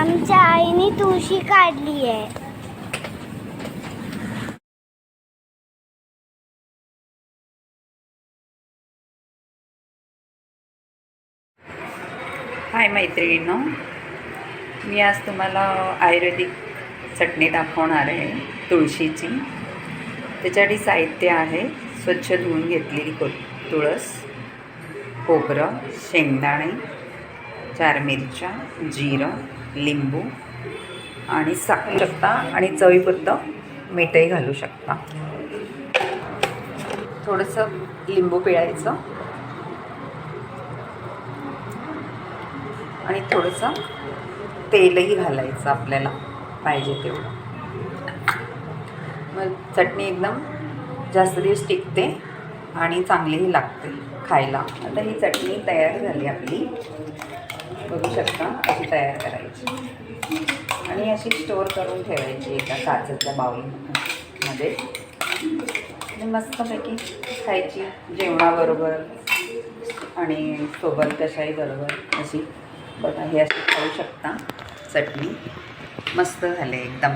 आमच्या आईने तुळशी काढली आहे. हाय मैत्रिणीनो मी आज तुम्हाला आयुर्वेदिक चटणी दाखवणार आहे तुळशीची. त्याच्यासाठी साहित्य आहे स्वच्छ धुवून घेतलेली को तुळस खोबरं शेंगदाणे चार मिरच्या जिरं लिंबू आणि साखर शकता आणि चवीपुरतं मीठही घालू शकता. थोडंसं लिंबू पिळायचं. आणि थोडंसं तेलही घालायचं आपल्याला पाहिजे तेवढं. मग चटणी एकदम जास्त दिवस टिकते. आणि चांगलीही लागते खायला. आता ही चटणी तयार झाली आपली. बघू शकता अशी तयार करायची. आणि अशी स्टोअर करून ठेवायची एका काचेच्या बाऊलमध्ये आणि मस्तपैकी खायची जेवणाबरोबर आणि सोबत कशाही बरोबर अशी. बघा हे अशी खाऊ शकता चटणी. मस्त झाले एकदम.